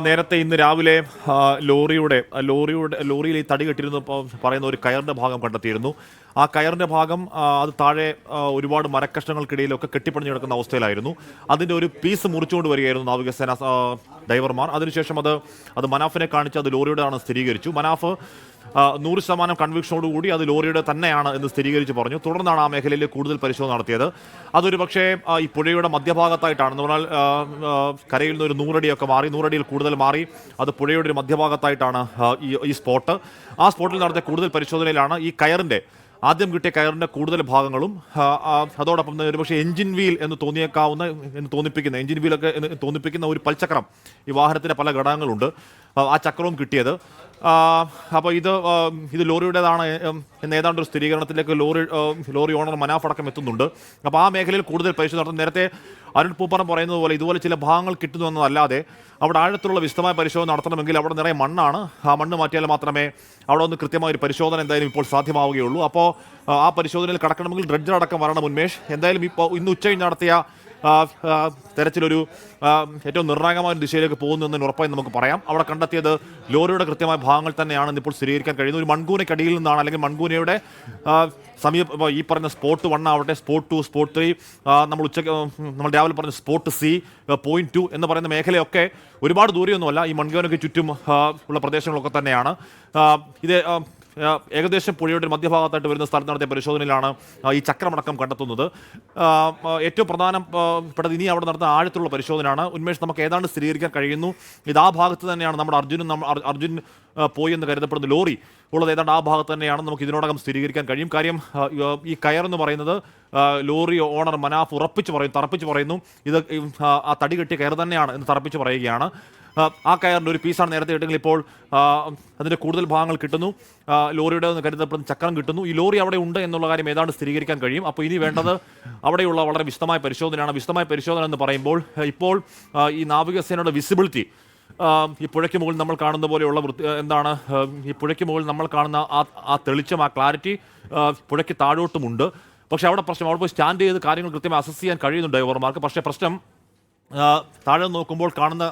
നേരത്തെ ഇന്ന് രാവിലെ ലോറിയുടെ ലോറിയുടെ ലോറിയിൽ ഈ തടി കെട്ടിരുന്നു പറയുന്ന ഒരു കയറിന്റെ ഭാഗം കണ്ടെത്തിയിരുന്നു. ആ കയറിന്റെ ഭാഗം അത് താഴെ ഒരുപാട് മരക്കഷ്ണങ്ങൾക്കിടയിലൊക്കെ കെട്ടിപ്പണിഞ്ഞ് കിടക്കുന്ന അവസ്ഥയിലായിരുന്നു. അതിന്റെ ഒരു പീസ് മുറിച്ചുകൊണ്ട് വരികയായിരുന്നു നാവികസേന ഡ്രൈവർമാർ. അതിനുശേഷം അത് അത് മനാഫിനെ കാണിച്ച് അത് ലോറിയുടെയാണ് സ്ഥിരീകരിച്ചു. മനാഫ് നൂറ് ശതമാനം കൺവിക്ഷനോടുകൂടി അത് ലോറിയുടെ തന്നെയാണ് എന്ന് സ്ഥിരീകരിച്ച് പറഞ്ഞു. തുടർന്നാണ് ആ മേഖലയിൽ കൂടുതൽ പരിശോധന നടത്തിയത്. അതൊരു പക്ഷേ ഈ പുഴയുടെ മധ്യഭാഗത്തായിട്ടാണ് എന്ന് പറഞ്ഞാൽ കരയിൽ നിന്ന് ഒരു നൂറടിയൊക്കെ മാറി നൂറടിയിൽ കൂടുതൽ മാറി അത് പുഴയുടെ ഒരു മധ്യഭാഗത്തായിട്ടാണ് ഈ സ്പോട്ട്. ആ സ്പോട്ടിൽ നടത്തിയ കൂടുതൽ പരിശോധനയിലാണ് ഈ കയറിന്റെ ആദ്യം കിട്ടിയ കയറിന്റെ കൂടുതൽ ഭാഗങ്ങളും അതോടൊപ്പം തന്നെ ഒരുപക്ഷെ എഞ്ചിൻ വീൽ എന്ന് തോന്നിയേക്കാവുന്ന എന്ന് തോന്നിപ്പിക്കുന്ന എഞ്ചിൻ വീലൊക്കെ എന്ന് തോന്നിപ്പിക്കുന്ന ഒരു പൽചക്രം ഈ വാഹനത്തിന്റെ പല ഘടകങ്ങളുണ്ട്. ആ, ചക്രവും കിട്ടിയത്. അപ്പോൾ ഇത് ഇത് ലോറിയുടേതാണ് എന്ന് ഏതാണ്ട് ഒരു സ്ഥിരീകരണത്തിലേക്ക് ലോറി ലോറി ഓണർ മനാഫടക്കം എത്തുന്നുണ്ട്. അപ്പോൾ ആ മേഖലയിൽ കൂടുതൽ പരിശോധന നടത്തും. നേരത്തെ അരുൺ പൂപ്പറം പറയുന്നത് പോലെ ഇതുപോലെ ചില ഭാഗങ്ങൾ കിട്ടുന്നു എന്നതല്ലാതെ അവിടെ ആഴത്തിലുള്ള വിശദമായ പരിശോധന നടത്തണമെങ്കിൽ അവിടെ നിറയെ മണ്ണാണ്. ആ മണ്ണ് മാറ്റിയാൽ മാത്രമേ അവിടെ ഒന്ന് കൃത്യമായ ഒരു പരിശോധന എന്തായാലും ഇപ്പോൾ സാധ്യമാവുകയുള്ളൂ. അപ്പോൾ ആ, പരിശോധനയിൽ കടക്കണമെങ്കിൽ ഡ്രഡ്ജർ അടക്കം വരണം ഉന്മേഷ്. എന്തായാലും ഇപ്പോൾ ഇന്ന് ഉച്ചകഴിഞ്ഞ് നടത്തിയ തെരച്ചിലൊരു ഏറ്റവും നിർണായകമായ ദിശയിലേക്ക് പോകുന്നു എന്നതിന് ഉറപ്പായി നമുക്ക് പറയാം. അവിടെ കണ്ടെത്തിയത് ലോറിയുടെ കൃത്യമായ ഭാഗങ്ങൾ തന്നെയാണ് ഇപ്പോൾ സ്ഥിരീകരിക്കാൻ കഴിയുന്നത് ഒരു മൺകൂനയ്ക്കടിയിൽ നിന്നാണ് അല്ലെങ്കിൽ മൺകൂനയുടെ സമീപ ഈ പറഞ്ഞ സ്പോട്ട് വൺ ആവട്ടെ സ്പോട്ട് ടു സ്പോട്ട് ത്രീ നമ്മൾ ഉച്ചയ്ക്ക് നമ്മൾ രാവിലെ പറഞ്ഞ സ്പോട്ട് സി പോയിന്റ് ടു എന്ന് പറയുന്ന മേഖലയൊക്കെ ഒരുപാട് ദൂരെയൊന്നുമല്ല. ഈ മൺഗവനൊക്കെ ചുറ്റും ഉള്ള പ്രദേശങ്ങളൊക്കെ തന്നെയാണ്. ഇത് ഏകദേശം പുഴയുടെ മധ്യഭാഗത്തായിട്ട് വരുന്ന സ്ഥലത്ത് നടത്തിയ പരിശോധനയിലാണ് ഈ ചക്രമടക്കം കണ്ടെത്തുന്നത്. ഏറ്റവും പ്രധാനം ആ, പെട്ടത് ഇനി അവിടെ നടത്തുന്ന ആഴത്തിലുള്ള പരിശോധനയാണ്. ഉന്മേഷ് നമുക്ക് ഏതാണ്ട് സ്ഥിരീകരിക്കാൻ കഴിയുന്നു. ഇത് ആ ഭാഗത്ത് തന്നെയാണ് നമ്മുടെ അർജുനും അർജുൻ പോയി എന്ന് കരുതപ്പെടുന്ന ലോറി ഉള്ളത് ഏതാണ്ട് ആ ഭാഗത്ത് തന്നെയാണ് നമുക്ക് ഇതിനോടകം സ്ഥിരീകരിക്കാൻ കഴിയും. കാര്യം ഈ കയർ എന്ന് പറയുന്നത് ലോറി ഓണർ മനാഫ് ഉറപ്പിച്ച് പറയും തറപ്പിച്ച് പറയുന്നു. ഇത് ആ തടി കെട്ടിയ കയർ തന്നെയാണ് എന്ന് തറപ്പിച്ച് പറയുകയാണ്. ആ, കയറിന്റെ ഒരു പീസാണ് നേരത്തെ കിട്ടുമെങ്കിൽ ഇപ്പോൾ അതിന്റെ കൂടുതൽ ഭാഗങ്ങൾ കിട്ടുന്നു. ലോറിയുടെ ഒന്ന് കരുതപ്പെടുന്ന ചക്രം കിട്ടുന്നു. ഈ ലോറി അവിടെ ഉണ്ട് എന്നുള്ള കാര്യം ഏതാണ്ട് സ്ഥിരീകരിക്കാൻ കഴിയും. അപ്പോൾ ഇനി വേണ്ടത് അവിടെയുള്ള വളരെ വിശദമായ പരിശോധനയാണ്. വിശദമായ പരിശോധന എന്ന് പറയുമ്പോൾ ഇപ്പോൾ ഈ നാവികസേനയുടെ വിസിബിലിറ്റി ഈ പുഴയ്ക്ക് മുകളിൽ നമ്മൾ കാണുന്ന പോലെയുള്ള വൃത്തി എന്താണ് ഈ പുഴയ്ക്ക് മുകളിൽ നമ്മൾ കാണുന്ന ആ ആ തെളിച്ചം ആ ക്ലാരിറ്റി പുഴയ്ക്ക് താഴോട്ടുമുണ്ട്. പക്ഷേ അവിടെ പ്രശ്നം അവിടെ പോയി സ്റ്റാൻഡ് ചെയ്ത് കാര്യങ്ങൾ കൃത്യമായി അസസ് ചെയ്യാൻ കഴിയുന്നുണ്ട് ഡ്രൈവർമാർക്ക്. പക്ഷേ പ്രശ്നം താഴെ നോക്കുമ്പോൾ കാണുന്ന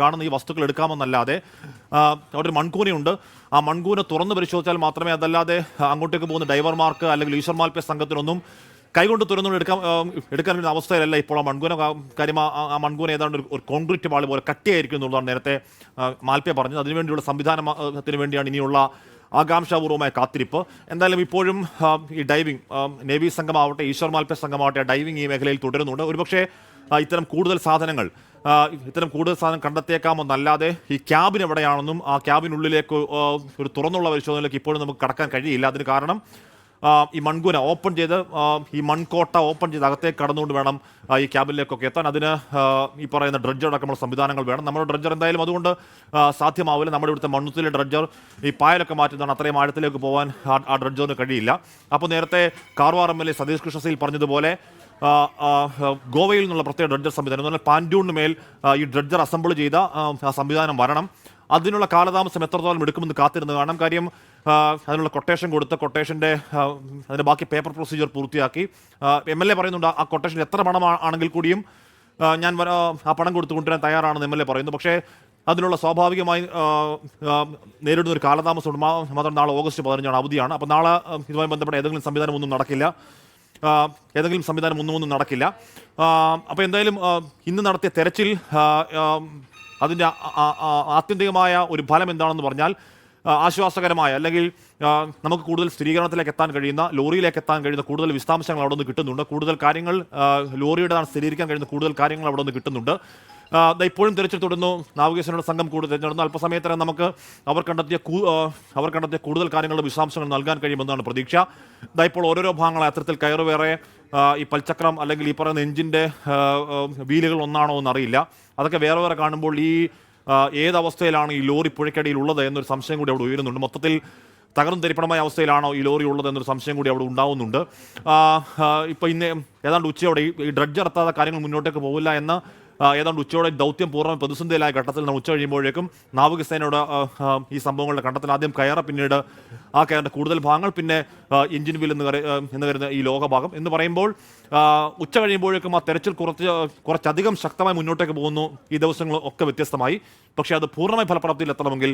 കാണുന്ന ഈ വസ്തുക്കൾ എടുക്കാമെന്നല്ലാതെ അവിടെ ഒരു മൺകൂനയുണ്ട്. ആ മൺകൂന തുറന്ന് പരിശോധിച്ചാൽ മാത്രമേ അതല്ലാതെ അങ്ങോട്ടേക്ക് പോകുന്ന ഡൈവർമാർക്ക് അല്ലെങ്കിൽ ഈശ്വർമാൽപ്യ സംഘത്തിനൊന്നും കൈകൊണ്ട് തുറന്നുകൊണ്ട് എടുക്കാൻ എടുക്കാൻ പറ്റുന്ന അവസ്ഥയിലല്ല ഇപ്പോൾ ആ മൺകൂന കാര്യം ആ- മൺകൂന ഏതാണ്ട് ഒരു- കോൺക്രീറ്റ് വാൾ പോലെ കട്ടിയായിരിക്കും എന്നുള്ളതാണ് നേരത്തെ മാൽപ്യ പറഞ്ഞത്. അതിനുവേണ്ടിയുള്ള സംവിധാനത്തിന് വേണ്ടിയാണ് ഇനിയുള്ള ആകാംക്ഷാപൂർവമായ കാത്തിരിപ്പ്. എന്തായാലും ഇപ്പോഴും ഈ ഡൈവിംഗ് നേവി സംഘമാവട്ടെ ഈശ്വർ മാൽപ്പ സംഘമാവട്ടെ ഡൈവിംഗ് ഈ മേഖലയിൽ തുടരുന്നുണ്ട്. ഒരുപക്ഷേ ഇത്തരം കൂടുതൽ സാധനങ്ങൾ ഇത്തരം കൂടുതൽ സാധനം കണ്ടെത്തിയേക്കാമെന്നല്ലാതെ ഈ ക്യാബിൻ എവിടെയാണെന്നും ആ ക്യാബിനുള്ളിലേക്ക് ഒരു തുറന്നുള്ള പരിശോധനയിലേക്ക് ഇപ്പോഴും നമുക്ക് കടക്കാൻ കഴിയില്ല. അതിന് കാരണം ഈ മൺകൂന ഓപ്പൺ ചെയ്ത് ഈ മൺകോട്ട ഓപ്പൺ ചെയ്ത് അകത്തേക്ക് കടന്നുകൊണ്ട് വേണം ഈ ക്യാബിനിലേക്കൊക്കെ എത്താൻ. അതിന് ഈ പറയുന്ന ഡ്രഡ്ജർ അടക്കമുള്ള സംവിധാനങ്ങൾ വേണം. നമ്മുടെ ഡ്രഡ്ജർ എന്തായാലും അതുകൊണ്ട് സാധ്യമാവില്ല. നമ്മുടെ ഇവിടുത്തെ മണ്ണുത്തിലെ ഡ്രഡ്ജർ ഈ പായലൊക്കെ മാറ്റുന്നതാണ്. അത്രയും ആഴത്തിലേക്ക് പോകാൻ ആ- ഡ്രഡ്ജറിന് കഴിയില്ല. അപ്പോൾ നേരത്തെ Karwar M L A Satish കൃഷ്ണസിൽ പറഞ്ഞതുപോലെ ഗോവയിൽ നിന്നുള്ള പ്രത്യേക ഡ്രഡ്ജർ സംവിധാനം എന്ന് പറഞ്ഞാൽ പാൻഡൂണിന് മേൽ ഈ ഡ്രഡ്ജർ അസംബിൾ ചെയ്ത സംവിധാനം വരണം. അതിനുള്ള കാലതാമസം എത്രത്തോളം എടുക്കുമെന്ന് കാത്തിരുന്നു കാണാം. കാര്യം അതിനുള്ള കൊട്ടേഷൻ കൊടുത്ത് കൊട്ടേഷന്റെ അതിന്റെ ബാക്കി പേപ്പർ പ്രൊസീജിയർ പൂർത്തിയാക്കി. എം എൽ എ പറയുന്നുണ്ട് ആ കൊട്ടേഷൻ എത്ര പണം ആണെങ്കിൽ കൂടിയും ഞാൻ ആ പണം കൊടുത്തു കൊണ്ടുവരാൻ തയ്യാറാണെന്ന് എം എൽ എ പറയുന്നു. പക്ഷേ അതിനുള്ള സ്വാഭാവികമായി നേരിടുന്ന ഒരു കാലതാമസമുണ്ട്. മാത്രം നാളെ ഓഗസ്റ്റ് പതിനഞ്ചാണ് അവധിയാണ്. അപ്പോൾ നാളെ ഇതുമായി ബന്ധപ്പെട്ട ഏതെങ്കിലും സംവിധാനം ഒന്നും നടക്കില്ല ഏതെങ്കിലും സംവിധാനം ഒന്നും ഒന്നും നടക്കില്ല. അപ്പോൾ എന്തായാലും ഇന്ന് നടത്തിയ തെരച്ചിൽ അതിന്റെ ആത്യന്തികമായ ഒരു ഫലം എന്താണെന്ന് പറഞ്ഞാൽ ആശ്വാസകരമായ അല്ലെങ്കിൽ നമുക്ക് കൂടുതൽ സ്ഥിരീകരണത്തിലേക്ക് എത്താൻ കഴിയുന്ന ലോറിയിലേക്ക് എത്താൻ കഴിയുന്ന കൂടുതൽ വിശദാംശങ്ങൾ അവിടെ നിന്ന് കിട്ടുന്നുണ്ട്. കൂടുതൽ കാര്യങ്ങൾ ലോറിയുടെ സ്ഥിരീകരിക്കാൻ കഴിയുന്ന കൂടുതൽ കാര്യങ്ങൾ അവിടെ നിന്ന് കിട്ടുന്നുണ്ട്. ഇപ്പോഴും തിരച്ചിൽ തുടരുന്നു. നാവികസേനയുടെ സംഘം കൂടുതൽ നടന്നു അല്പസമയത്തിനകം നമുക്ക് അവർ കണ്ടെത്തിയ അവർ കണ്ടെത്തിയ കൂടുതൽ കാര്യങ്ങളുടെ വിശദാംശങ്ങൾ നൽകാൻ കഴിയുമെന്നാണ് പ്രതീക്ഷ. ദാ ഇപ്പോൾ ഓരോരോ ഭാഗങ്ങളെ അത്തരത്തിൽ കയറുവേറെ വേറെ ഈ പൽചക്രം അല്ലെങ്കിൽ ഈ പറയുന്ന എഞ്ചിന്റെ വീലുകൾ ഒന്നാണോ എന്നറിയില്ല. അതൊക്കെ വേറെ വേറെ കാണുമ്പോൾ ഈ ഏതവസ്ഥയിലാണ് ഈ ലോറി പുഴയ്ക്കടിയിൽ ഉള്ളത് എന്നൊരു സംശയം കൂടി അവിടെ ഉയരുന്നുണ്ട്. മൊത്തത്തിൽ തകർന്നു തരിപ്പണമായ അവസ്ഥയിലാണോ ഈ ലോറി ഉള്ളത് എന്നൊരു സംശയം കൂടി അവിടെ ഉണ്ടാവുന്നുണ്ട്. ഇപ്പോൾ ഇന്ന് ഏതാണ്ട് ഉച്ചയോടെ ഈ- ഡ്രഡ്ജ് ഇറത്താതെ കാര്യങ്ങൾ മുന്നോട്ടേക്ക് പോകില്ല എന്ന് ഏതാണ്ട് ഉച്ചയോടെ ദൗത്യം പൂർണ പ്രതിസന്ധിയിലായ ഘട്ടത്തിൽ നമ്മൾ ഉച്ച കഴിയുമ്പോഴേക്കും നാവികസേനയുടെ ഈ സംഭവങ്ങളുടെ കണ്ടത്തിൽ ആദ്യം കയറ പിന്നീട് ആ കയറിന്റെ കൂടുതൽ ഭാഗങ്ങൾ പിന്നെ എഞ്ചിൻ വീൽ എന്ന് എന്ന് കരുതുന്ന ഈ ലോകഭാഗം എന്ന് പറയുമ്പോൾ ഉച്ച കഴിയുമ്പോഴേക്കും ആ തെരച്ചിൽ കുറച്ച് കുറച്ചധികം ശക്തമായി മുന്നോട്ടേക്ക് പോകുന്നു. ഈ ദിവസങ്ങൾ ഒക്കെ വ്യത്യസ്തമായി. പക്ഷേ അത് പൂർണമായി ഫലപ്രാപ്തിയിൽ എത്തണമെങ്കിൽ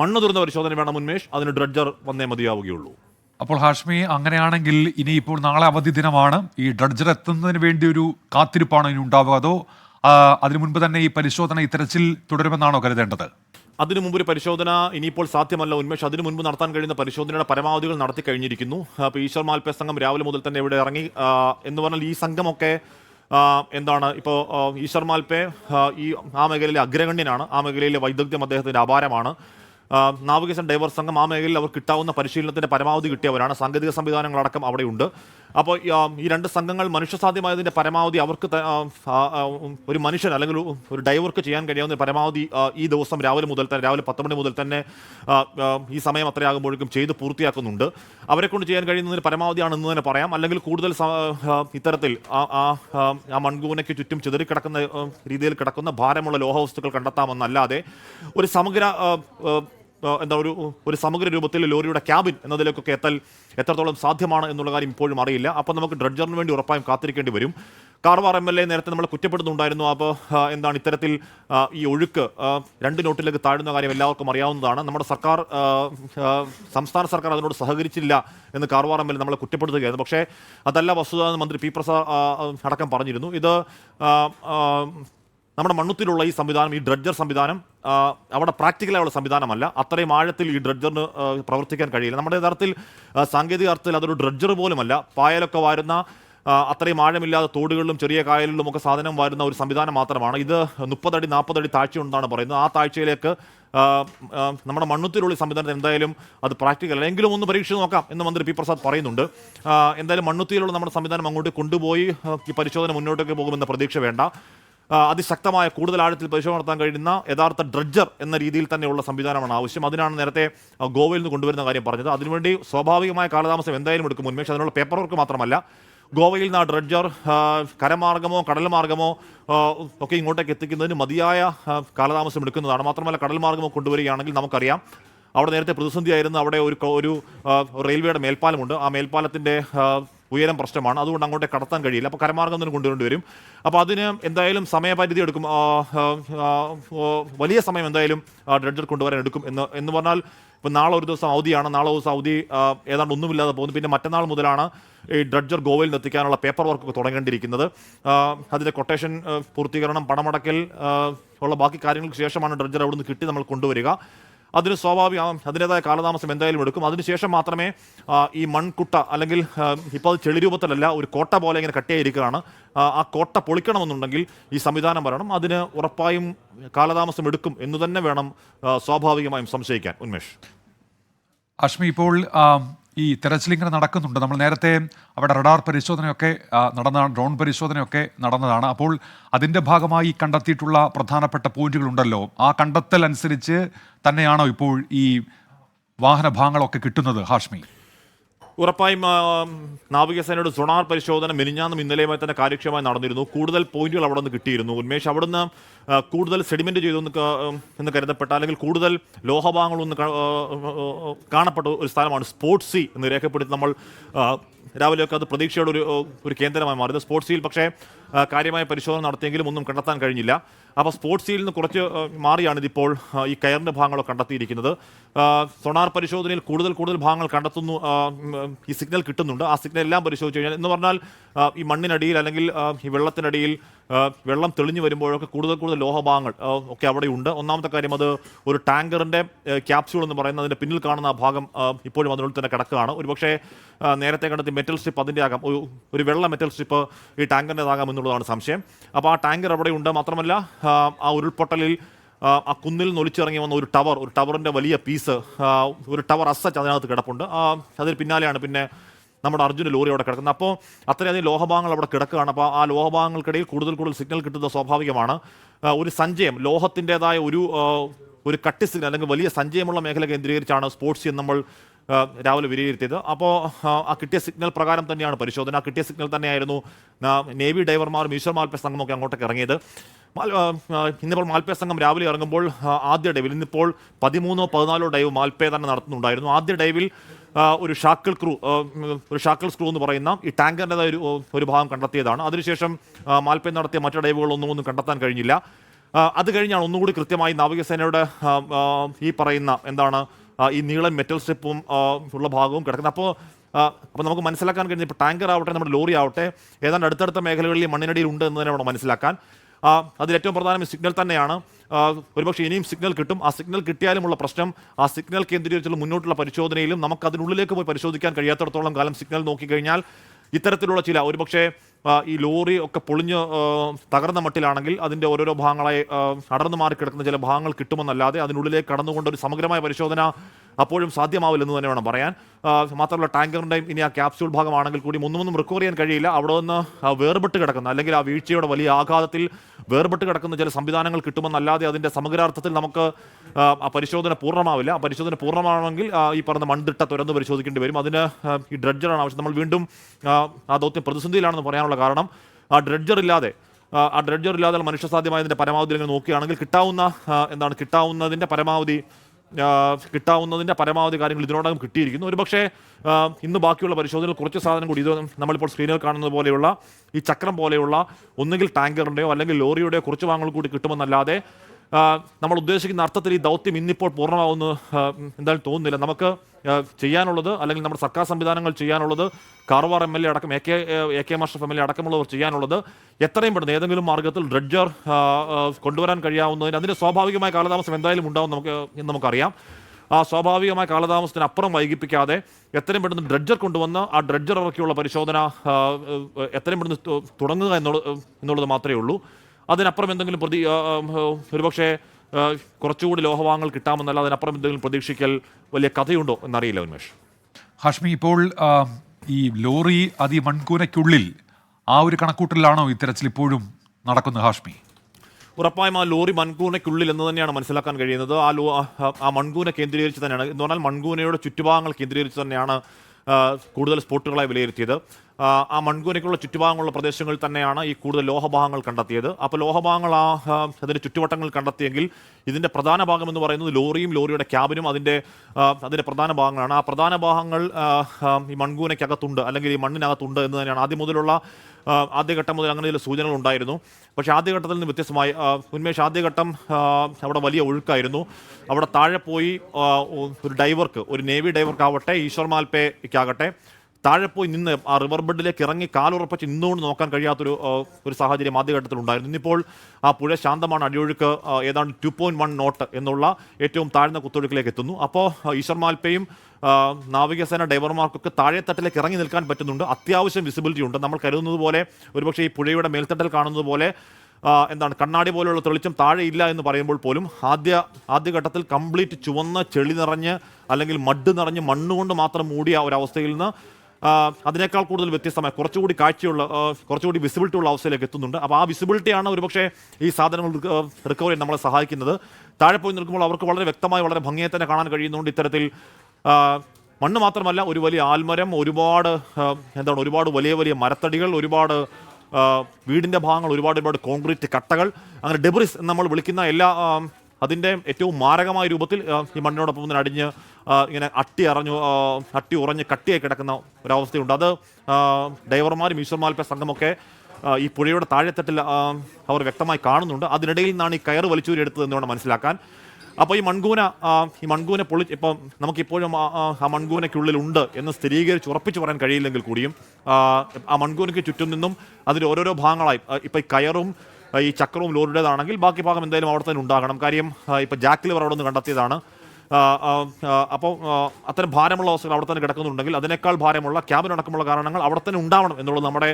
മണ്ണ് തുറന്ന പരിശോധന വേണം ഉന്മേഷ്. അതിന് ഡ്രഡ്ജർ വന്നേ മതിയാവുകയുള്ളൂ. അപ്പോൾ ഹാഷ്മി അങ്ങനെയാണെങ്കിൽ ഇനി ഇപ്പോൾ നാളെ അവധി ദിനമാണ്. ഈ ഡ്രഡ്ജർ എത്തുന്നതിന് വേണ്ടി ഒരു കാത്തിരിപ്പാണ് ഇനി ഉണ്ടാവുക? അതോ അതിനു മുൻപ് തന്നെ ഈ പരിശോധന തെരച്ചിൽ തുടരുമെന്നാണോ കരുതേണ്ടത്? അതിനു മുമ്പ് ഒരു പരിശോധന ഇനിയിപ്പോൾ സാധ്യമല്ല ഉന്മേഷ്. അതിനു മുൻപ് നടത്താൻ കഴിയുന്ന പരിശോധനയുടെ പരമാവധികൾ നടത്തി കഴിഞ്ഞിരിക്കുന്നു. അപ്പോൾ ഈശ്വർ മാൽപ്പേ സംഘം രാവിലെ മുതൽ തന്നെ ഇവിടെ ഇറങ്ങി എന്ന് പറഞ്ഞാൽ ഈ സംഘമൊക്കെ എന്താണ് ഇപ്പോൾ ഈശ്വർ മാൽപ്പേ ഈ ആ മേഖലയിലെ അഗ്രഗണ്യനാണ്. ആ മേഖലയിലെ വൈദഗ്ധ്യം അദ്ദേഹത്തിന്റെ അപാരമാണ്. നാവികസേന ഡൈവർ സംഘം ആ മേഖലയിൽ അവർ കിട്ടാവുന്ന പരിശീലനത്തിന്റെ പരമാവധി കിട്ടിയവരാണ്. സാങ്കേതിക സംവിധാനങ്ങളടക്കം അവിടെയുണ്ട്. അപ്പോൾ ഈ, രണ്ട് സംഘങ്ങൾ മനുഷ്യസാധ്യമായതിന്റെ പരമാവധി അവർക്ക് ഒരു മനുഷ്യൻ അല്ലെങ്കിൽ ഒരു- ഡൈവർക്ക് ചെയ്യാൻ കഴിയാവുന്ന പരമാവധി ഈ ദിവസം രാവിലെ മുതൽ തന്നെ രാവിലെ പത്ത് മണി മുതൽ തന്നെ ഈ സമയം അത്രയാകുമ്പോഴേക്കും ചെയ്ത് പൂർത്തിയാക്കുന്നുണ്ട്. അവരെ കൊണ്ട് ചെയ്യാൻ കഴിയുന്നതിന് പരമാവധിയാണ് എന്ന് തന്നെ പറയാം. അല്ലെങ്കിൽ കൂടുതൽ ഇത്തരത്തിൽ ആ മൺകൂനയ്ക്ക് ചുറ്റും ചിതറിക്കിടക്കുന്ന രീതിയിൽ കിടക്കുന്ന ഭാരമുള്ള ലോഹവസ്തുക്കൾ കണ്ടെത്താമെന്നല്ലാതെ ഒരു സമഗ്ര എന്താ ഒരു ഒരു സമഗ്ര രൂപത്തിൽ ലോറിയുടെ ക്യാബിൻ എന്നതിലേക്കൊക്കെ എത്തൽ എത്രത്തോളം സാധ്യമാണ് എന്നുള്ള കാര്യം ഇപ്പോഴും അറിയില്ല. അപ്പോൾ നമുക്ക് ഡ്രഡ്ജറിന് വേണ്ടി ഉറപ്പായും കാത്തിരിക്കേണ്ടി വരും. കാർവാർ എം എൽ എ നേരത്തെ നമ്മൾ കുറ്റപ്പെടുന്നുണ്ടായിരുന്നു. അപ്പോൾ എന്താണ് ഇത്തരത്തിൽ ഈ ഒഴുക്ക് രണ്ട് നോട്ടിലേക്ക് താഴുന്ന കാര്യം എല്ലാവർക്കും അറിയാവുന്നതാണ്. നമ്മുടെ സർക്കാർ സംസ്ഥാന സർക്കാർ അതിനോട് സഹകരിച്ചില്ല എന്ന് കാർവാർ എം എൽ എ നമ്മളെ കുറ്റപ്പെടുത്തുകയായിരുന്നു. പക്ഷേ അതല്ല വസ്തുത എന്ന് മന്ത്രി പി പ്രസാദ് അടക്കം പറഞ്ഞിരുന്നു. ഇത് നമ്മുടെ മണ്ണുത്തിലുള്ള ഈ സംവിധാനം ഈ ഡ്രഡ്ജർ സംവിധാനം അവിടെ പ്രാക്ടിക്കലായുള്ള സംവിധാനമല്ല. അത്രയും ആഴത്തിൽ ഈ ഡ്രഡ്ജറിന് പ്രവർത്തിക്കാൻ കഴിയില്ല. നമ്മുടെ യഥാർത്ഥത്തിൽ സാങ്കേതിക അർത്ഥത്തിൽ അതൊരു ഡ്രഡ്ജർ പോലുമല്ല. പായലൊക്കെ വാരുന്ന അത്രയും ആഴമില്ലാതെ തോടുകളിലും ചെറിയ കായലിലും ഒക്കെ സാധനം വരുന്ന ഒരു സംവിധാനം മാത്രമാണ്. ഇത് മുപ്പതടി നാൽപ്പതടി താഴ്ചയുണ്ടെന്നാണ് പറയുന്നത്. ആ താഴ്ചയിലേക്ക് നമ്മുടെ മണ്ണുത്തിലുള്ള സംവിധാനത്തിൽ എന്തായാലും അത് പ്രാക്ടിക്കൽ എങ്കിലും ഒന്ന് പരീക്ഷിച്ച് നോക്കാം എന്ന് മന്ത്രി പി പ്രസാദ് പറയുന്നുണ്ട്. എന്തായാലും മണ്ണുത്തിയിലുള്ള നമ്മുടെ സംവിധാനം അങ്ങോട്ട് കൊണ്ടുപോയി ഈ പരിശോധന മുന്നോട്ടേക്ക് പോകുമെന്ന പ്രതീക്ഷ വേണ്ട. അതിശക്തമായ കൂടുതൽ ആഴത്തിൽ പരിശോധന നടത്താൻ കഴിയുന്ന യഥാർത്ഥ ഡ്രഡ്ജർ എന്ന രീതിയിൽ തന്നെയുള്ള സംവിധാനമാണ് ആവശ്യം. അതിനാണ് നേരത്തെ ഗോവയിൽ നിന്ന് കൊണ്ടുവരുന്ന കാര്യം പറഞ്ഞത്. അതിനുവേണ്ടി സ്വാഭാവികമായ കാലതാമസം എന്തായാലും എടുക്കും ഉന്മേഷ് അതിനുള്ള പേപ്പർ വർക്ക് മാത്രമല്ല ഗോവയിൽ നിന്ന് ആ ഡ്രഡ്ജർ കരമാർഗമോ കടൽ മാർഗമോ ഒക്കെ ഇങ്ങോട്ടേക്ക് എത്തിക്കുന്നതിന് മതിയായ കാലതാമസം എടുക്കുന്നതാണ്. മാത്രമല്ല കടൽ മാർഗമോ കൊണ്ടുവരികയാണെങ്കിൽ നമുക്കറിയാം അവിടെ നേരത്തെ പ്രതിസന്ധിയായിരുന്നു. അവിടെ ഒരു ഒരു റെയിൽവേയുടെ മേൽപ്പാലമുണ്ട്. ആ മേൽപ്പാലത്തിന്റെ ആ, ഉയരം പ്രശ്നമാണ്. അതുകൊണ്ട് അങ്ങോട്ടേ കടത്താൻ കഴിയില്ല. അപ്പോൾ കരമാർഗം തന്നെ കൊണ്ടുവരേണ്ടി വരും. അപ്പോൾ അതിന് എന്തായാലും സമയപരിധി എടുക്കും. വലിയ സമയം എന്തായാലും ഡ്രഡ്ജർ കൊണ്ടുവരാൻ എടുക്കും എന്ന് എന്ന് പറഞ്ഞാൽ ഇപ്പം നാളെ ഒരു ദിവസം അവധിയാണ്. നാളെ ദിവസം അവധി ഏതാണ്ട് ഒന്നുമില്ലാതെ പോകുന്നു. പിന്നെ മറ്റന്നാൾ മുതലാണ് ഈ ഡ്രഡ്ജർ ഗോവയിൽ നിന്ന് എത്തിക്കാനുള്ള പേപ്പർ വർക്കൊക്കെ തുടങ്ങേണ്ടിയിരിക്കുന്നത്. അതിന്റെ കൊട്ടേഷൻ പൂർത്തീകരണം പണമടക്കൽ ഉള്ള ബാക്കി കാര്യങ്ങൾക്ക് ശേഷമാണ് ഡ്രഡ്ജർ അവിടുന്ന് കിട്ടി നമ്മൾ കൊണ്ടുവരിക. അതിന് സ്വാഭാവിക അതിന്റെതായ കാലതാമസം എന്തായാലും എടുക്കും. അതിനുശേഷം മാത്രമേ ഈ മൺകുട്ട അല്ലെങ്കിൽ ഇപ്പോൾ അത് ചെളി രൂപത്തിലല്ല ഒരു കോട്ട പോലെ ഇങ്ങനെ കട്ടിയായിരിക്കുകയാണ്. ആ, കോട്ട പൊളിക്കണമെന്നുണ്ടെങ്കിൽ ഈ സംവിധാനം വരണം. അതിന് ഉറപ്പായും കാലതാമസം എടുക്കും എന്ന് തന്നെ വേണം സ്വാഭാവികമായും സംശയിക്കാൻ. ഉന്മേഷ്. അഷ്മി ഇപ്പോൾ ഈ തെരച്ചിൽ ഇങ്ങനെ നടക്കുന്നുണ്ട്. നമ്മൾ നേരത്തെ അവിടെ റഡാർ പരിശോധനയൊക്കെ നടന്നതാണ് ഡ്രോൺ പരിശോധനയൊക്കെ നടന്നതാണ്. അപ്പോൾ അതിന്റെ ഭാഗമായി കണ്ടെത്തിയിട്ടുള്ള പ്രധാനപ്പെട്ട പോയിന്റുകൾ ഉണ്ടല്ലോ ആ കണ്ടെത്തൽ അനുസരിച്ച് തന്നെയാണോ ഇപ്പോൾ ഈ വാഹന ഭാഗങ്ങളൊക്കെ കിട്ടുന്നത് ഹാഷ്മി? ഉറപ്പായും നാവികസേനയുടെ സൊണാർ പരിശോധന മെനിഞ്ഞാന്നും ഇന്നലെയുമായി തന്നെ കാര്യക്ഷമമായി നടന്നിരുന്നു. കൂടുതൽ പോയിന്റുകൾ അവിടെ നിന്ന് കിട്ടിയിരുന്നു. ഉന്മേഷ് അവിടുന്ന് കൂടുതൽ സെഡിമെന്റ് ചെയ്തു എന്ന് കരുതപ്പെട്ട അല്ലെങ്കിൽ കൂടുതൽ ലോഹഭാഗങ്ങളൊന്ന് കാണപ്പെട്ട ഒരു സ്ഥലമാണ് സ്പോർട്സ് സി എന്ന് രേഖപ്പെടുത്തി നമ്മൾ രാവിലെയൊക്കെ അത് പ്രതീക്ഷയുടെ ഒരു ഒരു കേന്ദ്രമായി മാറിയത് സ്പോർട്സ് സിയിൽ പക്ഷേ കാര്യമായ പരിശോധന നടത്തിയെങ്കിലും ഒന്നും കണ്ടെത്താൻ കഴിഞ്ഞില്ല. അപ്പോൾ സ്പോർട്സ് സീലിൽ നിന്ന് കുറച്ച് മാറിയാണ് ഇതിപ്പോൾ ഈ കയറിന്റെ ഭാഗങ്ങളൊക്കെ കണ്ടെത്തിയിരിക്കുന്നത്. സോണാർ പരിശോധനയിൽ കൂടുതൽ കൂടുതൽ ഭാഗങ്ങൾ കണ്ടെത്തുന്നു ഈ സിഗ്നൽ കിട്ടുന്നുണ്ട്. ആ സിഗ്നൽ എല്ലാം പരിശോധിച്ച് കഴിഞ്ഞാൽ എന്ന് പറഞ്ഞാൽ ഈ മണ്ണിനടിയിൽ അല്ലെങ്കിൽ ഈ വെള്ളത്തിനടിയിൽ വെള്ളം തെളിഞ്ഞു വരുമ്പോഴൊക്കെ കൂടുതൽ കൂടുതൽ ലോഹഭാഗങ്ങൾ ഒക്കെ അവിടെയുണ്ട് ഒന്നാമത്തെ കാര്യം അത് ഒരു ടാങ്കറിന്റെ ക്യാപ്സ്യൂൾ എന്ന് പറയുന്ന അതിന്റെ പിന്നിൽ കാണുന്ന ആ ഭാഗം ഇപ്പോഴും അതിനുള്ളിൽ തന്നെ കിടക്കുകയാണ്. ഒരുപക്ഷെ നേരത്തെ കണ്ടെത്തി മെറ്റൽ സ്ട്രിപ്പ് അതിന്റെ ആകാം. ഒരു വെള്ള മെറ്റൽ സ്ട്രിപ്പ് ഈ ടാങ്കറിന്റെതാകാം എന്നുള്ളതാണ് സംശയം. അപ്പോൾ ആ ടാങ്കർ അവിടെ ഉണ്ട്. മാത്രമല്ല ആ, ഉരുൾപൊട്ടലിൽ ആ, കുന്നിൽ നിന്ന് ഒലിച്ചിറങ്ങി വന്ന ഒരു ടവർ ഒരു ടവറിന്റെ വലിയ പീസ് ഒരു ടവർ അസച്ച് അതിനകത്ത് കിടപ്പുണ്ട്. അതിന് പിന്നാലെയാണ് പിന്നെ നമ്മുടെ അർജുന ലോറി അവിടെ കിടക്കുന്നത്. അപ്പോൾ അത്രയധികം ലോഹഭാഗങ്ങൾ അവിടെ കിടക്കുകയാണ്. അപ്പോൾ ആ ലോഹഭാഗങ്ങൾക്കിടയിൽ കൂടുതൽ കൂടുതൽ സിഗ്നൽ കിട്ടുന്നത് സ്വാഭാവികമാണ്. ഒരു സഞ്ചയം ലോഹത്തിന്റെതായ ഒരു ഒരു കട്ടി സിഗ്നൽ അല്ലെങ്കിൽ വലിയ സഞ്ചയമുള്ള മേഖല കേന്ദ്രീകരിച്ചാണ് സ്പോർട്സ് നമ്മൾ രാവിലെ വിലയിരുത്തിയത്. അപ്പോൾ ആ, കിട്ടിയ സിഗ്നൽ പ്രകാരം തന്നെയാണ് പരിശോധന. ആ കിട്ടിയ സിഗ്നൽ തന്നെയായിരുന്നു നേവി ഡൈവർമാർ ഈശ്വർ മാൽപ്പ സംഘമൊക്കെ അങ്ങോട്ടേക്ക് ഇറങ്ങിയത്. ഇന്നിപ്പോൾ മാൽപ്പേ സംഘം രാവിലെ ഇറങ്ങുമ്പോൾ ആദ്യ ഡൈവിൽ ഇന്നിപ്പോൾ പതിമൂന്നോ പതിനാലോ ഡൈവ് മാൽപ്പേ തന്നെ നടത്തുന്നുണ്ടായിരുന്നു. ആദ്യ ഡൈവിൽ ഒരു ഷാക്കിൾ ക്രൂ ഒരു ഷാക്കിൾ സ്ക്രൂ എന്ന് പറയുന്ന ഈ ടാങ്കറിന്റെതായ ഒരു ഒരു ഭാഗം കണ്ടെത്തിയതാണ്. അതിനുശേഷം മാൽപേ നടത്തിയ മറ്റു ഡൈവുകളൊന്നും ഒന്നും കണ്ടെത്താൻ കഴിഞ്ഞില്ല. അത് കഴിഞ്ഞാണ് ഒന്നുകൂടി കൃത്യമായി നാവികസേനയുടെ ഈ പറയുന്ന എന്താണ് ഈ നീളൻ മെറ്റൽ സ്ട്രിപ്പും ഉള്ള ഭാഗവും കിടക്കുന്നത്. അപ്പോൾ അപ്പോൾ നമുക്ക് മനസ്സിലാക്കാൻ കഴിഞ്ഞ ഇപ്പോൾ ടാങ്കർ ആവട്ടെ നമ്മുടെ ലോറി ആവട്ടെ ഏതാണ്ട് അടുത്തടുത്ത മേഖലകളിൽ മണ്ണിനടിയിൽ ഉണ്ട് എന്ന് തന്നെ വേണം മനസ്സിലാക്കാൻ. അതിലേറ്റവും പ്രധാനം സിഗ്നൽ തന്നെയാണ്. ഒരുപക്ഷെ ഇനിയും സിഗ്നൽ കിട്ടും. ആ സിഗ്നൽ കിട്ടിയാലുമുള്ള പ്രശ്നം ആ സിഗ്നൽ കേന്ദ്രീകരിച്ചുള്ള മുന്നോട്ടുള്ള പരിശോധനയിലും നമുക്ക് അതിനുള്ളിലേക്ക് പോയി പരിശോധിക്കാൻ കഴിയാത്തിടത്തോളം കാലം സിഗ്നൽ നോക്കിക്കഴിഞ്ഞാൽ ഇത്തരത്തിലുള്ള ചില ഒരുപക്ഷെ ഈ ലോറി ഒക്കെ പൊളിഞ്ഞ് തകർന്ന മട്ടിലാണെങ്കിൽ അതിന്റെ ഓരോരോ ഭാഗങ്ങളായി അടർന്നു മാറി കിടക്കുന്ന ചില ഭാഗങ്ങൾ കിട്ടുമെന്നല്ലാതെ അതിനുള്ളിലേക്ക് കടന്നുകൊണ്ട് ഒരു സമഗ്രമായ പരിശോധന അപ്പോഴും സാധ്യമാവില്ലെന്ന് തന്നെ വേണം പറയാൻ. മാത്രമല്ല ടാങ്കറിന്റെയും ഇനി ആ ക്യാപ്സ്യൂൾ ഭാഗമാണെങ്കിൽ കൂടി ഒന്നും റിക്കവർ ചെയ്യാൻ കഴിയില്ല. അവിടെ നിന്ന് വേർപെട്ട് കിടക്കുന്ന. അല്ലെങ്കിൽ ആ വീഴ്ചയുടെ വലിയ ആഘാതത്തിൽ വേർപെട്ട് കിടക്കുന്ന ചില സംവിധാനങ്ങൾ കിട്ടുമെന്നല്ലാതെ അതിന്റെ സമഗ്രാർത്ഥത്തിൽ നമുക്ക് ആ, പരിശോധന പൂർണമാവില്ല. ആ പരിശോധന പൂർണമാണെങ്കിൽ ഈ പറഞ്ഞ മൺതിട്ട തുരന്ന് പരിശോധിക്കേണ്ടി വരും. അതിന് ഈ ഡ്രഡ്ജറാണ് ആവശ്യം. നമ്മൾ വീണ്ടും ആ, ദൗത്യം പ്രതിസന്ധിയിലാണെന്ന് പറയാനുള്ള കാരണം ആ ഡ്രഡ്ജർ ഇല്ലാതെ ആ, ഡ്രഡ്ജർ ഇല്ലാതെ മനുഷ്യ സാധ്യമായതിന്റെ പരമാവധി നോക്കുകയാണെങ്കിൽ കിട്ടാവുന്ന എന്താണ് കിട്ടാവുന്നതിന്റെ പരമാവധി കിട്ടാവുന്നതിന്റെ പരമാവധി കാര്യങ്ങൾ ഇതിനോടകം കിട്ടിയിരിക്കുന്നു. ഒരുപക്ഷേ ഇന്ന് ബാക്കിയുള്ള പരിശോധനയിൽ കുറച്ച് സാധനം കൂടി ഇത് നമ്മളിപ്പോൾ സ്ക്രീനിൽ കാണുന്നത് പോലെയുള്ള ഈ ചക്രം പോലെയുള്ള ഒന്നുകിൽ ടാങ്കറിന്റെയോ അല്ലെങ്കിൽ ലോറിയുടെയോ കുറച്ച് ഭാഗങ്ങൾ കൂടി കിട്ടുമെന്നല്ലാതെ നമ്മൾ ഉദ്ദേശിക്കുന്ന അർത്ഥത്തിൽ ഈ ദൗത്യം ഇന്നിപ്പോൾ പൂർണമാവുമെന്ന് ആ, എന്തായാലും തോന്നുന്നില്ല. നമുക്ക് ചെയ്യാനുള്ളത് അല്ലെങ്കിൽ നമ്മുടെ സർക്കാർ സംവിധാനങ്ങൾ ചെയ്യാനുള്ളത് കാർവാർ എം എൽ എ അടക്കം എ കെ എ കെ മാഷഫ് എം എൽ എ അടക്കമുള്ളവർ ചെയ്യാനുള്ളത് എത്രയും പെട്ടെന്ന് ഏതെങ്കിലും മാർഗത്തിൽ ഡ്രഡ്ജർ കൊണ്ടുവരാൻ കഴിയാവുന്നതിന് അതിന്റെ സ്വാഭാവികമായ കാലതാമസം എന്തായാലും ഉണ്ടാവും നമുക്ക് എന്ന് നമുക്കറിയാം. ആ സ്വാഭാവികമായ കാലതാമസത്തിന് അപ്പുറം വൈകിപ്പിക്കാതെ എത്രയും പെട്ടെന്ന് ഡ്രഡ്ജർ കൊണ്ടുവന്ന് ആ ഡ്രഡ്ജർ ഇറക്കിയുള്ള പരിശോധന എത്രയും പെട്ടെന്ന് തുടങ്ങുക എന്നുള്ളത് എന്നുള്ളത് മാത്രമേ ഉള്ളൂ. അതിനപ്പുറം എന്തെങ്കിലും പ്രതി ഒരുപക്ഷെ കുറച്ചുകൂടി ലോഹവാങ്ങൾ കിട്ടാമെന്നല്ല അതിനപ്പുറം എന്തെങ്കിലും പ്രതീക്ഷിക്കൽ വലിയ കഥയുണ്ടോ എന്നറിയില്ല ഉന്മേഷ്. ഹാഷ്മി ഇപ്പോൾ ഈ ലോറി അതി മൺകൂനയ്ക്കുള്ളിൽ ആ ഒരു കണക്കൂട്ടലിലാണോ ഇത്തരത്തിൽ ഇപ്പോഴും നടക്കുന്നത് ഹാഷ്മി? ഉറപ്പായും ആ ലോറി മൺകൂനയ്ക്കുള്ളിൽ എന്ന് തന്നെയാണ് മനസ്സിലാക്കാൻ കഴിയുന്നത്. ആ ലോ ആ മൺകൂന കേന്ദ്രീകരിച്ച് തന്നെയാണ്. എന്ന് പറഞ്ഞാൽ മൺകൂനയുടെ ചുറ്റുഭാഗങ്ങൾ കേന്ദ്രീകരിച്ച് തന്നെയാണ് കൂടുതൽ സ്പോട്ടുകളായി വിലയിരുത്തിയത്. ആ, മൺകൂനയ്ക്കുള്ള ചുറ്റുഭാഗങ്ങളുള്ള പ്രദേശങ്ങളിൽ തന്നെയാണ് ഈ കൂടുതൽ ലോഹഭാഗങ്ങൾ കണ്ടെത്തിയത്. അപ്പോൾ ലോഹഭാഗങ്ങൾ ആ അതിന്റെ ചുറ്റുവട്ടങ്ങൾ കണ്ടെത്തിയെങ്കിൽ ഇതിന്റെ പ്രധാന ഭാഗം എന്ന് പറയുന്നത് ലോറിയും ലോറിയുടെ ക്യാബിനും അതിന്റെ അതിന്റെ പ്രധാന ഭാഗങ്ങളാണ്. ആ പ്രധാന ഭാഗങ്ങൾ ഈ മൺകൂനയ്ക്കകത്തുണ്ട് അല്ലെങ്കിൽ ഈ മണ്ണിനകത്തുണ്ട് എന്ന് തന്നെയാണ്. ആദ്യം മുതലുള്ള ആദ്യഘട്ടം മുതൽ അങ്ങനെ ചില സൂചനകൾ ഉണ്ടായിരുന്നു. പക്ഷേ ആദ്യഘട്ടത്തിൽ നിന്ന് വ്യത്യസ്തമായി ഉന്മേഷ് ആദ്യഘട്ടം അവിടെ വലിയ ഒഴുക്കായിരുന്നു. അവിടെ താഴെ പോയി ഒരു ഡൈവർക്ക് ഒരു നേവി ഡൈവർക്ക് ആവട്ടെ ഈശ്വർ മാൽപ്പയ്ക്കാകട്ടെ താഴെ പോയി നിന്ന് ആ റിവർ ബെഡിലേക്ക് ഇറങ്ങി കാലുറപ്പിച്ച് നിന്നുകൊണ്ട് നോക്കാൻ കഴിയാത്തൊരു ഒരു സാഹചര്യം ആദ്യഘട്ടത്തിൽ ഉണ്ടായിരുന്നു. ഇന്നിപ്പോൾ ആ പുഴ ശാന്തമാണ് അടിയൊഴുക്ക് ഏതാണ്ട് ടു പോയിന്റ് വൺ നോട്ട് എന്നുള്ള ഏറ്റവും താഴ്ന്ന കുത്തൊഴുക്കിലേക്ക് എത്തുന്നു. അപ്പോൾ ഈശ്വർ മാൽപ്പയും നാവികസേന ഡൈവർമാർക്കൊക്കെ താഴെത്തട്ടിലേക്ക് ഇറങ്ങി നിൽക്കാൻ പറ്റുന്നുണ്ട്. അത്യാവശ്യം വിസിബിലിറ്റി ഉണ്ട്. നമ്മൾ കരുതുന്നത് പോലെ ഒരുപക്ഷെ ഈ പുഴയുടെ മേൽത്തട്ടിൽ കാണുന്നത് പോലെ എന്താണ് കണ്ണാടി പോലെയുള്ള തെളിച്ചം താഴെ ഇല്ല എന്ന് പറയുമ്പോൾ പോലും ആദ്യ ആദ്യഘട്ടത്തിൽ കംപ്ലീറ്റ് ചുവന്ന ചെളി നിറഞ്ഞ് അല്ലെങ്കിൽ മഡ് നിറഞ്ഞ് മണ്ണുകൊണ്ട് മാത്രം മൂടിയ ഒരവസ്ഥയിൽ നിന്ന് അതിനേക്കാൾ കൂടുതൽ വ്യത്യസ്തമായ കുറച്ചുകൂടി കാഴ്ചയുള്ള കുറച്ചുകൂടി വിസിബിലിറ്റി ഉള്ള അവസ്ഥയിലേക്ക് എത്തുന്നുണ്ട്. അപ്പോൾ ആ വിസിബിലിറ്റിയാണ് ഒരുപക്ഷെ ഈ സാധനങ്ങൾ ചെയ്യാൻ നമ്മളെ സഹായിക്കുന്നത്. താഴെ പോയി നിൽക്കുമ്പോൾ അവർക്ക് വളരെ വ്യക്തമായി വളരെ ഭംഗിയെ തന്നെ കാണാൻ കഴിയുന്നുണ്ട് ഇത്തരത്തിൽ മണ്ണ് മാത്രമല്ല ഒരു വലിയ ആൽമരം ഒരുപാട് എന്താണ് ഒരുപാട് വലിയ വലിയ മരത്തടികൾ ഒരുപാട് വീടിന്റെ ഭാഗങ്ങൾ ഒരുപാട് ഒരുപാട് കോൺക്രീറ്റ് കട്ടകൾ അങ്ങനെ ഡെബ്രിസ് നമ്മൾ വിളിക്കുന്ന എല്ലാ അതിന്റെ ഏറ്റവും മാരകമായ രൂപത്തിൽ ഈ മണ്ണിനോടൊപ്പം തന്നെ അടിഞ്ഞ് ഇങ്ങനെ അട്ടി അറഞ്ഞു അട്ടി ഉറഞ്ഞ് കട്ടിയായി കിടക്കുന്ന ഒരവസ്ഥയുണ്ട്. അത് ഡൈവർമാരും ഈശ്വർമാൽപ്പ സംഘമൊക്കെ ഈ പുഴയുടെ താഴെത്തട്ടിൽ അവർ വ്യക്തമായി കാണുന്നുണ്ട്. അതിനിടയിൽ നിന്നാണ് ഈ കയറ് വലിച്ചൂരി എടുത്തത് എന്ന് വേണം മനസ്സിലാക്കാൻ. അപ്പോൾ ഈ മൺകൂന ഈ മൺകൂന പൊളി ഇപ്പോൾ നമുക്കിപ്പോഴും ആ- മൺകൂനയ്ക്കുള്ളിലുണ്ട് എന്ന് സ്ഥിരീകരിച്ച് ഉറപ്പിച്ച് പറയാൻ കഴിയില്ലെങ്കിൽ കൂടിയും ആ, മൺകൂനയ്ക്ക് ചുറ്റും നിന്നും അതിന്റെ ഓരോരോ ഭാഗങ്ങളായി ഇപ്പോൾ ഈ കയറും ഈ ചക്രവും ലോറിയുടേതാണെങ്കിൽ ബാക്കി ഭാഗം എന്തായാലും അവിടെ തന്നെ ഉണ്ടാകണം. കാര്യം ഇപ്പോൾ ജാക്കിൽ അവിടെ നിന്ന് കണ്ടെത്തിയതാണ്. അപ്പോൾ അത്തരം ഭാരമുള്ള അവസ്ഥകൾ അവിടെ തന്നെ കിടക്കുന്നുണ്ടെങ്കിൽ അതിനേക്കാൾ ഭാരമുള്ള ക്യാബിൻ അടക്കമുള്ള കാരണങ്ങൾ അവിടെ തന്നെ ഉണ്ടാവണം എന്നുള്ളത് നമ്മുടെ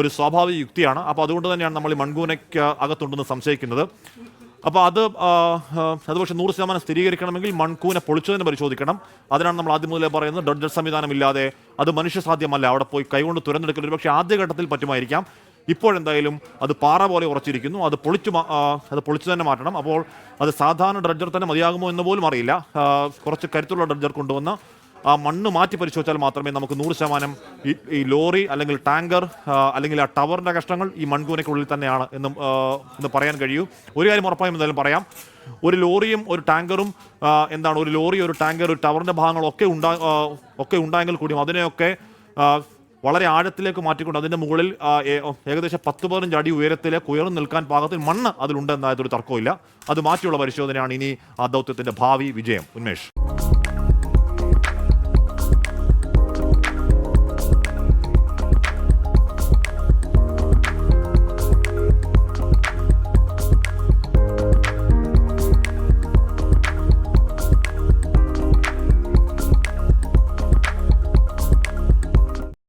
ഒരു സ്വാഭാവിക യുക്തിയാണ്. അപ്പോൾ അതുകൊണ്ട് തന്നെയാണ് നമ്മൾ ഈ മൺകൂനയ്ക്ക് അകത്തുണ്ടെന്ന് സംശയിക്കുന്നത്. അപ്പോൾ അത് അത് പക്ഷേ നൂറ് ശതമാനം സ്ഥിരീകരിക്കണമെങ്കിൽ മൺകൂനെ പൊളിച്ചതിന് പരിശോധിക്കണം. അതിനാണ് നമ്മൾ ആദ്യം മുതലേ പറയുന്നത്. ഡഡ്ജർ സംവിധാനം ഇല്ലാതെ അത് മനുഷ്യസാധ്യമല്ല. അവിടെ പോയി കൈകൊണ്ട് തുരന്നെടുക്കൽ ഒരു പക്ഷേ ആദ്യഘട്ടത്തിൽ പറ്റുമായിരിക്കാം. ഇപ്പോഴെന്തായാലും അത് പാറ പോലെ ഉറച്ചിരിക്കുന്നു. അത് പൊളിച്ചു അത് പൊളിച്ചു തന്നെ മാറ്റണം. അപ്പോൾ അത് സാധാരണ ഡ്രഡ്ജർ തന്നെ മതിയാകുമോ എന്ന് പോലും അറിയില്ല. കുറച്ച് കരുത്തുള്ള ഡ്രഡ്ജർ കൊണ്ടുവന്ന് ആ മണ്ണ് മാറ്റി പരിശോധിച്ചാൽ മാത്രമേ നമുക്ക് നൂറ് ശതമാനം ഈ ലോറി അല്ലെങ്കിൽ ടാങ്കർ അല്ലെങ്കിൽ ആ ടവറിന്റെ കഷ്ടങ്ങൾ ഈ മൺകൂനയ്ക്കുള്ളിൽ തന്നെയാണ് എന്നും എന്ന് പറയാൻ കഴിയൂ. ഒരു കാര്യം ഉറപ്പായും എന്തായാലും പറയാം. ഒരു ലോറിയും ഒരു ടാങ്കറും എന്താണ് ഒരു ലോറി ഒരു ടാങ്കർ ഒരു ടവറിന്റെ ഭാഗങ്ങളൊക്കെ ഉണ്ടാ ഒക്കെ ഉണ്ടായെങ്കിൽ കൂടിയും അതിനെയൊക്കെ വളരെ ആഴത്തിലേക്ക് മാറ്റിക്കൊണ്ട് അതിന്റെ മുകളിൽ ഏകദേശം പത്ത് പതിനഞ്ച് അടി ഉയരത്തിലേക്ക് ഉയർന്നു നിൽക്കാൻ പാകത്തിൽ മണ്ണ് അതിലുണ്ടെന്നായതൊരു തർക്കമില്ല അത് മാറ്റിയുള്ള പരിശോധനയാണ് ഇനി ആ ദൗത്യത്തിന്റെ ഭാവി വിജയം. ഉന്മേഷ്.